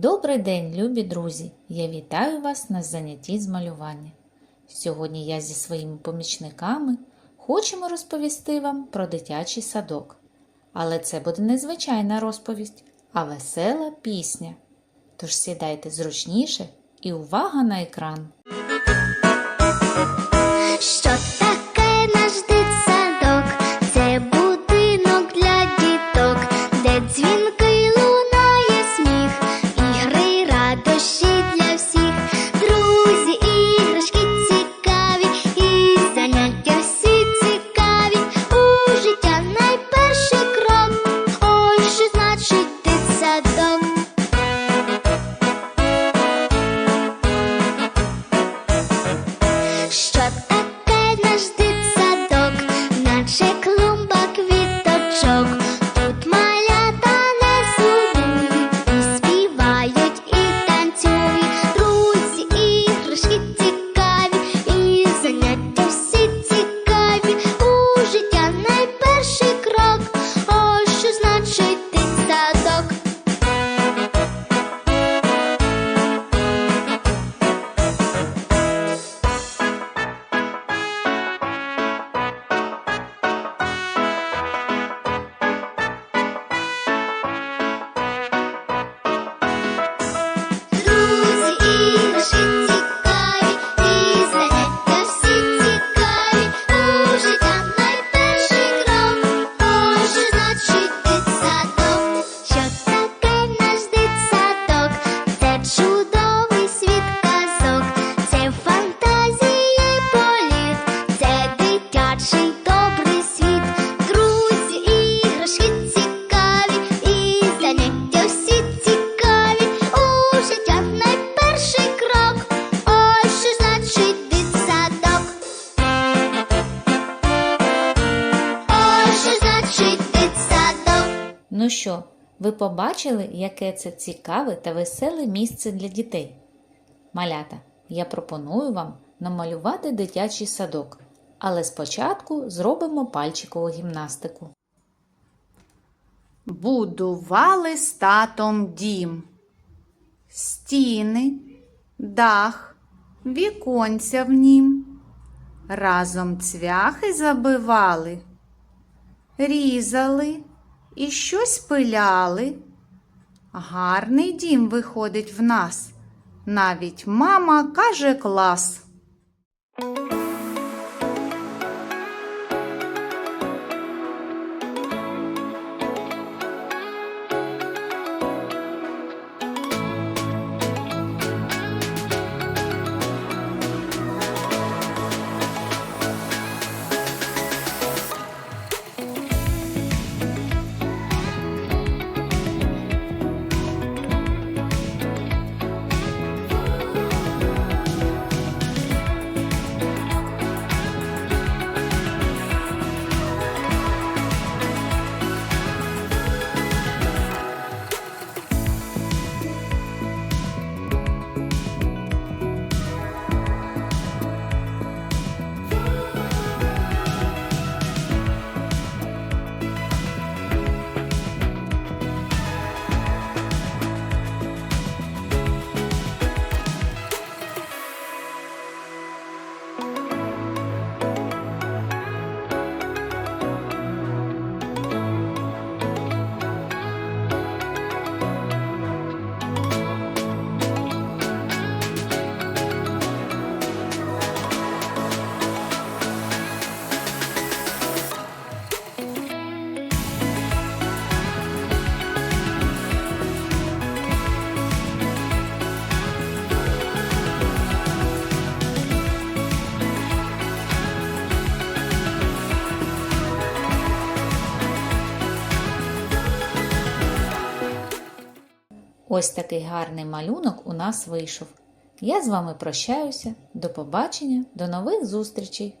Добрий день, любі друзі! Я вітаю вас на занятті з малювання. Сьогодні я зі своїми помічниками хочемо розповісти вам про дитячий садок. Але це буде не звичайна розповість, а весела пісня. Тож сідайте зручніше і увага на екран. Ну що, ви побачили, яке це цікаве та веселе місце для дітей? Малята, я пропоную вам намалювати дитячий садок, але спочатку зробимо пальчикову гімнастику. Будували з татом дім. Стіни, дах, віконця в нім. Разом цвяхи забивали, різали і щось пиляли. Гарний дім виходить в нас. Навіть мама каже клас. Ось такий гарний малюнок у нас вийшов. Я з вами прощаюся. До побачення, до нових зустрічей!